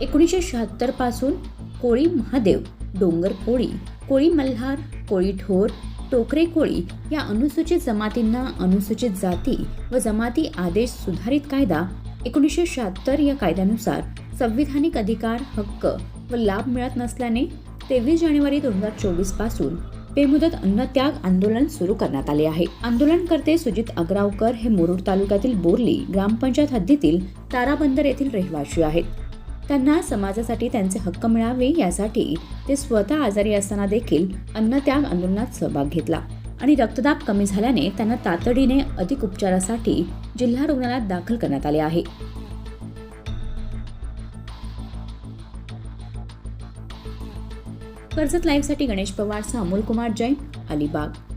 एकोणीसशे शहात्तरपासून कोळी महादेव डोंगर कोळी कोळी मल्हार कोळी ठोर टोकरे कोळी या अनुसूचित जमातींना अनुसूचित जाती व जमाती आदेश सुधारित कायदा एकोणीसशे शहात्तर या कायद्यानुसार संविधानिक अधिकार हक्क व लाभ मिळत नसल्याने तेवीस जानेवारी दोन हजार चोवीसपासून बेमुदत अन्नत्याग आंदोलन सुरू करण्यात आले आहे. आंदोलनकर्ते सुजित अग्रावकर हे मुरुड तालुक्यातील बोरली ग्रामपंचायत हद्दीतील ताराबंदर येथील रहिवासी आहेत. त्यांना समाजासाठी त्यांचे हक्क मिळावे यासाठी ते स्वतः आजारी असताना देखील अन्नत्याग आंदोलनात सहभाग घेतला आणि रक्तदाब कमी झाल्याने त्यांना तातडीने अधिक उपचारासाठी जिल्हा रुग्णालयात दाखल करण्यात आले आहे. कर्जत लाईव्हसाठी गणेश पवार अमोल कुमार जैन अलिबाग.